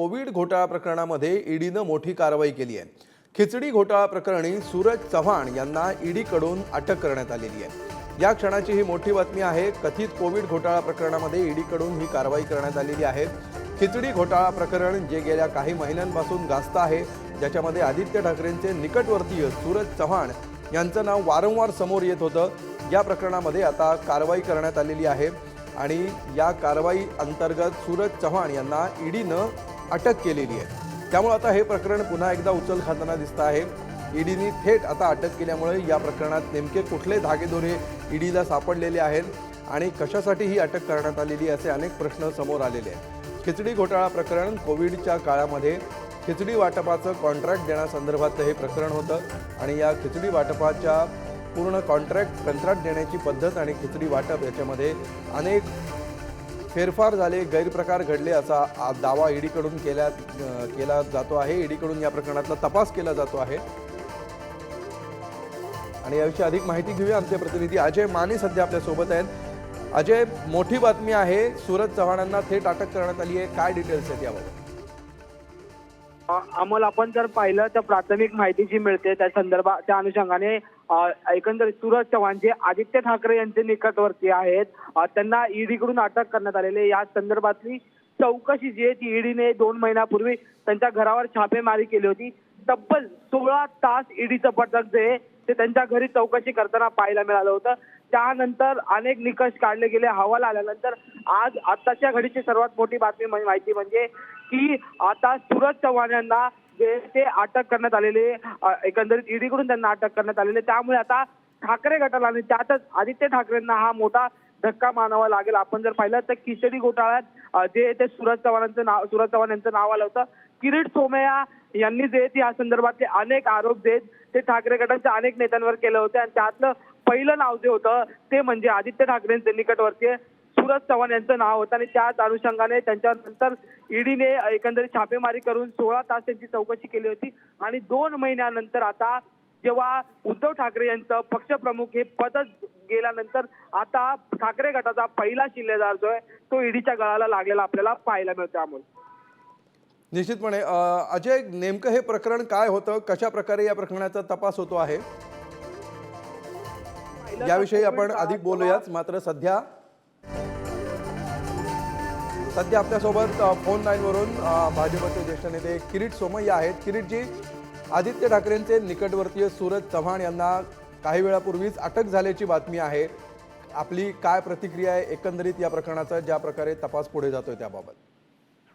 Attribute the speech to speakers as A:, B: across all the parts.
A: Covid घोटाळा प्रकरणामध्ये ईडीनं मोठी कारवाई केली आहे. खिचडी घोटाळा प्रकरणी सूरज चव्हाण यांना ईडीकडून अटक करण्यात आलेली आहे. या क्षणाची ही मोठी बातमी आहे कथित कोविड घोटाळा प्रकरणामध्ये ईडीकडून ही कारवाई करण्यात आलेली आहे. खिचडी घोटाळा प्रकरण जे गेल्या काही महिन्यांपासून गाजत आहे ज्याच्यामध्ये आदित्य ठाकरेंचे निकटवर्तीय सूरज चव्हाण यांचं नाव वारंवार समोर येत होतं. या प्रकरणामध्ये आता कारवाई करण्यात आलेली आहे आणि या कारवाई अंतर्गत सूरज चव्हाण यांना ईडीनं अटक केलेली आहे. त्यामुळे आता हे प्रकरण पुन्हा एकदा उचल खाताना दिसतं आहे. ईडीने थेट आता अटक केल्यामुळे या प्रकरणात नेमके कुठले धागेदोरे ईडीला सापडलेले आहेत आणि कशासाठी ही अटक करण्यात आलेली असे अनेक प्रश्न समोर आलेले आहेत. खिचडी घोटाळा प्रकरण कोविडच्या काळामध्ये खिचडी वाटपाचं कॉन्ट्रॅक्ट देण्यासंदर्भातलं हे प्रकरण होतं आणि या खिचडी वाटपाच्या पूर्ण कॉन्ट्रॅक्ट कंत्राट देण्याची पद्धत आणि खिचडी वाटप याच्यामध्ये अनेक फेरफार झाले गैरप्रकार घडले असा आ- दावा ईडीकडून केल्या केला जातो आहे. ईडीकडून या प्रकरणातला तपास केला जातो आहे. आणि याविषयी अधिक माहिती घेऊया आमचे प्रतिनिधी अजय माने सध्या आपल्यासोबत आहेत. अजय मोठी बातमी आहे. सूरज चव्हाणांना थेट अटक करण्यात आली आहे. काय डिटेल्स आहेत याबाबत
B: अमोल आपण जर पाहिलं तर प्राथमिक माहिती जी मिळते त्या संदर्भात त्या अनुषंगाने एकंदरीत सूरज चव्हाण जे आदित्य ठाकरे यांचे निकटवर्ती आहेत त्यांना ईडीकडून अटक करण्यात आलेली आहे. या संदर्भातली चौकशी जी आहे ती ईडीने दोन महिन्यापूर्वी त्यांच्या घरावर छापेमारी केली होती तब्बल सोळा तास ईडीचं पथक जे ते त्यांच्या घरी चौकशी करताना पाहायला मिळालं होतं. त्यानंतर अनेक निकष काढले गेले. हवाला आल्यानंतर आज आताच्या घडीची सर्वात मोठी बातमी म्हणजे माहिती म्हणजे की आता सूरज चव्हाण यांना जे ते अटक करण्यात आलेले एकंदरीत ईडीकडून त्यांना अटक करण्यात आलेले. त्यामुळे आता ठाकरे गटाला आणि त्यातच आदित्य ठाकरेंना हा मोठा धक्का मानावा लागेल. आपण जर पाहिलं तर खिचडी घोटाळ्यात जे ते सुरज चव्हाणांचं नाव सुरज चव्हाण यांचं नाव आलं होतं किरीट सोमय्या यांनी जे या संदर्भातले अनेक आरोप जे आहेत ते ठाकरे गटाच्या अनेक नेत्यांवर केले होते. आणि त्यातलं पहिलं नाव जे होतं ते म्हणजे आदित्य ठाकरेंचे निकटवर्तीय सूरज चव्हाण यांचं नाव होतं. आणि त्याच अनुषंगाने त्यांच्यानंतर ईडीने एकंदरीत छापेमारी करून सोळा तास त्यांची चौकशी केली होती. आणि दोन महिन्यानंतर आता जेव्हा उद्धव ठाकरे यांचं पक्षप्रमुख हे पदच गेल्यानंतर आता ठाकरे गटाचा पहिला शिल्लेदार जो आहे तो ईडीच्या गळाला लागलेला आपल्याला पाहायला मिळतो अमोल
A: निश्चितपणे अजय नेमकं हे प्रकरण काय होतं? कशा प्रकारे या प्रकरणाचा तपास होतो आहे? याविषयी आपण अधिक बोलूयाच मात्र सध्या सध्या आपल्यासोबत फोन लाईनवरून भाजपचे ज्येष्ठ नेते किरीट सोमय्या आहेत. किरीटजी आदित्य ठाकरेंचे निकटवर्तीय सूरज चव्हाण यांना काही वेळापूर्वीच अटक झाल्याची बातमी आहे. आपली काय प्रतिक्रिया आहे? एकंदरीत या प्रकरणाचा ज्या प्रकारे तपास पुढे जातोय त्याबाबत.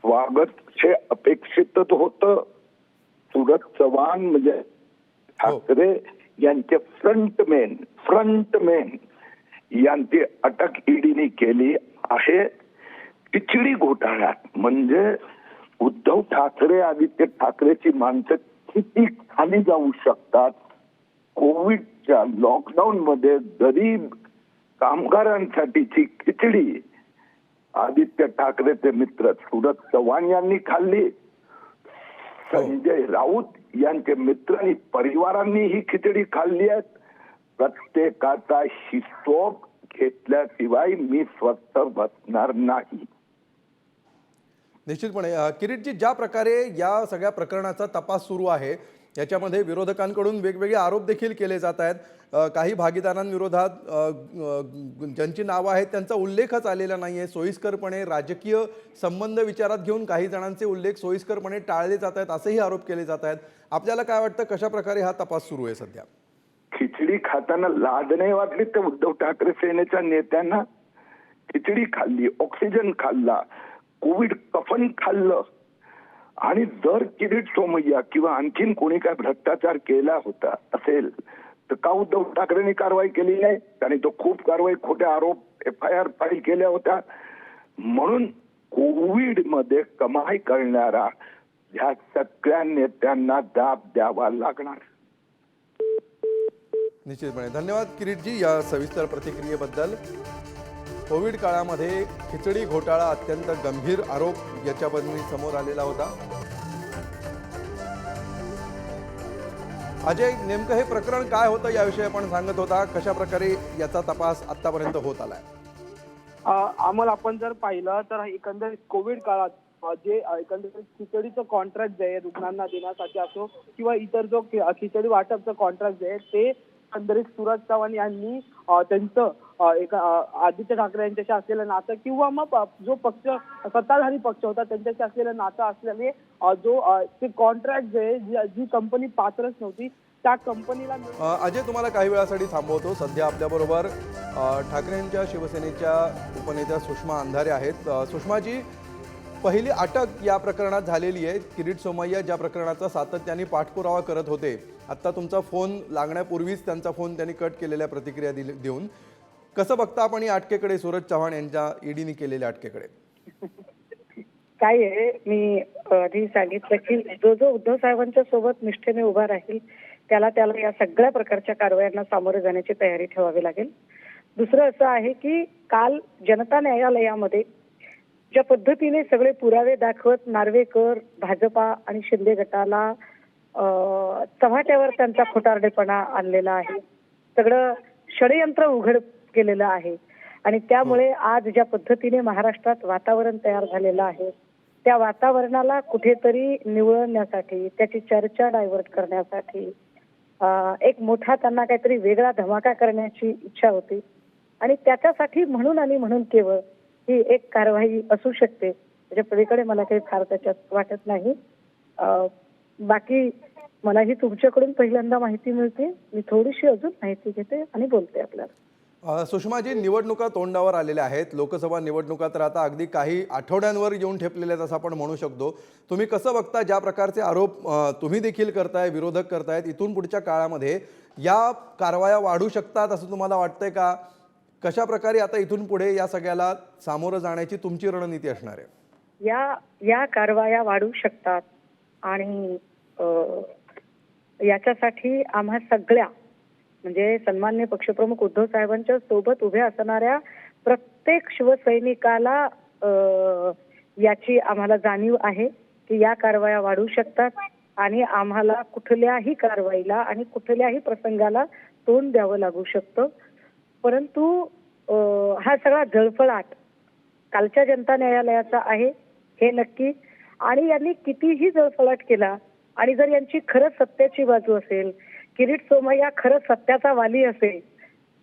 C: स्वागत हे अपेक्षित होतं. सुरत चव्हाण म्हणजे ठाकरे यांचे फ्रंटमेन फ्रंटमेन यांची अटक ईडीने केली आहे. खिचडी घोटाळ्यात म्हणजे उद्धव ठाकरे आदित्य ठाकरेची माणसं किती खाली जाऊ शकतात? कोविडच्या लॉकडाऊन मध्ये गरीब कामगारांसाठीची खिचडी आदित्य ठाकरेचे मित्र सुरत चव्हाण यांनी खाल्ली. संजय राऊत यांचे मित्र आणि परिवारांनी ही खिचडी खाल्ली आहे. प्रत्येकाचा हिशोब घेतल्याशिवाय मी स्वस्त बसणार नाही.
A: निश्चितपणे किरीटजी ज्या प्रकारे या सगळ्या प्रकरणाचा तपास सुरू आहे याच्यामध्ये विरोधकांकडून वेगवेगळे आरोप देखील केले जात आहेत. काही भागीदारांविरोधात ज्यांची नावं आहेत त्यांचा उल्लेखच आलेला नाही आहे सोयीस्करपणे राजकीय संबंध विचारात घेऊन काही जणांचे उल्लेख सोयीस्करपणे टाळले जात आहेत असेही आरोप केले जात आहेत. आपल्याला काय वाटतं कशा प्रकारे हा तपास सुरू आहे सध्या?
C: खिचडी खाताना लाज नाही वाटली तर उद्धव ठाकरे सेनेच्या नेत्यांना? खिचडी खाल्ली ऑक्सिजन खाल्ला कोविड कफन खाल्लं आणि जर किरीट सोमय्या किंवा आणखीन कोणी काय भ्रष्टाचार केला होता असेल तर का उद्धव ठाकरेंनी कारवाई केली नाही? त्यांनी तो खूप कारवाई खोट्या आरोप एफ आय आर फाईल केल्या होत्या. म्हणून कोविडमध्ये कमाई करणारा ह्या सगळ्या नेत्यांना दाब द्यावा लागणार.
A: निश्चितपणे. धन्यवाद किरीटजी या सविस्तर प्रतिक्रियेबद्दल. कोविड काळामध्ये खिचडी घोटाळा अत्यंत गंभीर आरोप याच्याबद्दल समोर आलेला होता. अजय नेमकं हे प्रकरण काय होतं याविषयी आपण सांगत होता. कशा प्रकारे याचा तपास आतापर्यंत होत आलाय?
B: आम्हाला आपण जर पाहिलं तर एकंदरीत कोविड काळात जे एकंदरीत खिचडीचं कॉन्ट्रॅक्ट जे आहे रुग्णांना देण्यासाठी असो किंवा इतर जो खि- खिचडी वाटपचं कॉन्ट्रॅक्ट जे आहे ते एकंदरीत सूरज चव्हाण यांनी त्यांचं एका आदित्य ठाकरे यांच्याशी असलेलं नातं किंवा मग जो पक्ष सत्ताधारी पक्ष होता त्यांच्याशी असलेलं नातं असल्याने जो ते कॉन्ट्रॅक्ट जे आहे जी- जी कंपनी पात्रच नव्हती त्या कंपनीला
A: अजय तुम्हाला काही वेळासाठी थांबवतो. सध्या आपल्याबरोबर ठाकरेंच्या शिवसेनेच्या उपनेत्या सुषमा अंधारे आहेत. सुषमाजी पहिली अटक या प्रकरणात झालेली आहे. किरीट सोमय्या ज्या प्रकरणाचा सातत्याने पाठपुरावा करत होते आत्ता तुमचा फोन लागण्यापूर्वीच त्यांचा फोन त्यांनी कट केलेल्या प्रतिक्रिया दिली देऊन. कसं बघता आपण या अटकेकडे? सूरज चव्हाण यांच्या ईडीने केलेल्या अटकेकडे.
D: काय आहे मी आधी सांगितलं की जो जो उद्धव साहेबांच्या सोबत निष्ठेने उभा राहील त्याला त्याला या सगळ्या प्रकारच्या कारवायांना सामोरे जाण्याची तयारी ठेवावी लागेल. दुसरं असं आहे की काल जनता न्यायालयामध्ये ज्या पद्धतीने सगळे पुरावे दाखवत नार्वेकर भाजपा आणि शिंदे गटाला चव्हाट्यावर त्यांचा खोटारडेपणा आणलेला आहे. सगळं षडयंत्र उघड केलेलं आहे. आणि त्यामुळे आज ज्या पद्धतीने महाराष्ट्रात वातावरण तयार झालेलं आहे त्या वातावरणाला कुठेतरी निवळण्यासाठी त्याची चर्चा डायव्हर्ट करण्यासाठी एक मोठा त्यांना काहीतरी वेगळा धमाका करण्याची इच्छा होती. आणि त्याच्यासाठी म्हणून आणि म्हणून केवळ ही एक कारवाई असू शकते. त्याच्या पलीकडे मला काही फार त्याच्यात वाटत नाही. बाकी मला ही तुमच्याकडून पहिल्यांदा माहिती मिळते. मी थोडीशी अजून माहिती घेते आणि बोलते आपल्याला.
A: सुषमाजी निवडणुका तोंडावर आलेल्या आहेत. लोकसभा निवडणुका तर आता अगदी काही आठवड्यांवर येऊन ठेपलेल्या आहेत असं आपण म्हणू शकतो. तुम्ही कसं बघता ज्या प्रकारचे आरोप तुम्ही देखील करताय विरोधक करतायत इथून पुढच्या काळामध्ये या कारवाया वाढू शकतात असं तुम्हाला वाटतंय का? कशा प्रकारे आता इथून पुढे या सगळ्याला सामोरं जाण्याची तुमची रणनीती असणार आहे?
D: या या कारवाया वाढू शकतात आणि याच्यासाठी आम्हा सगळ्या म्हणजे सन्मान्य पक्षप्रमुख उद्धव साहेबांच्या सोबत उभ्या असणाऱ्या प्रत्येक शिवसैनिकाला याची आम्हाला जाणीव आहे की या कारवाया वाढू शकतात आणि आम्हाला कुठल्याही कारवाईला आणि कुठल्याही प्रसंगाला तोंड द्यावं लागू शकतं. परंतु हा सगळा झळफळाट कालच्या जनता न्यायालयाचा आहे हे नक्की. आणि यांनी कितीही जळफळाट केला आणि जर यांची खरंच सत्याची बाजू असेल किरीट सोमय्या खरंच सत्याचा वाली असेल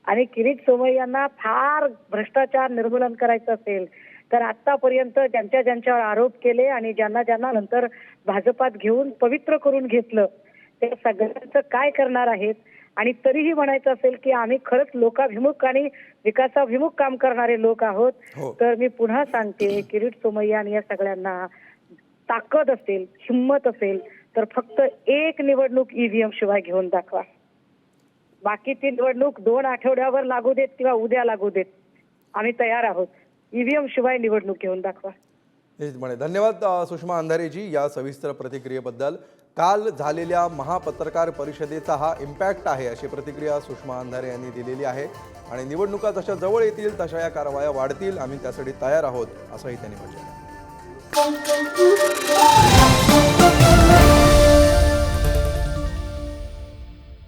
D: आणि किरीट सोमय्यांना फार भ्रष्टाचार निर्मूलन करायचं असेल तर आतापर्यंत ज्यांच्या ज्यांच्यावर आरोप केले आणि ज्यांना ज्यांना नंतर भाजपात घेऊन पवित्र करून घेतलं त्या सगळ्यांचं काय करणार आहेत? आणि तरीही म्हणायचं असेल की आम्ही खरंच लोकाभिमुख आणि विकासाभिमुख काम करणारे लोक आहोत.
A: हो.
D: तर मी पुन्हा सांगते किरीट सोमय्या आणि या सगळ्यांना ताकद असेल हिंमत असेल तर फक्त एक निवडणूक ईव्हीएम शिवाय घेऊन दाखवा. बाकी ती निवडणूक दोन आठवड्यावर लागू देत किंवा उद्या लागू देत आम्ही तयार आहोत. ईव्हीएम शिवाय निवडणूक घेऊन दाखवा.
A: निश्चितपणे धन्यवाद सुषमा अंधारेजी या सविस्तर प्रतिक्रियेबद्दल. काल झालेल्या महापत्रकार परिषदेचा हा इम्पॅक्ट आहे अशी प्रतिक्रिया सुषमा अंधारे यांनी दिलेली आहे. आणि निवडणुका जशा जवळ येतील तशा या कारवाया वाढतील. आम्ही त्यासाठी तयार आहोत असंही त्यांनी म्हटलं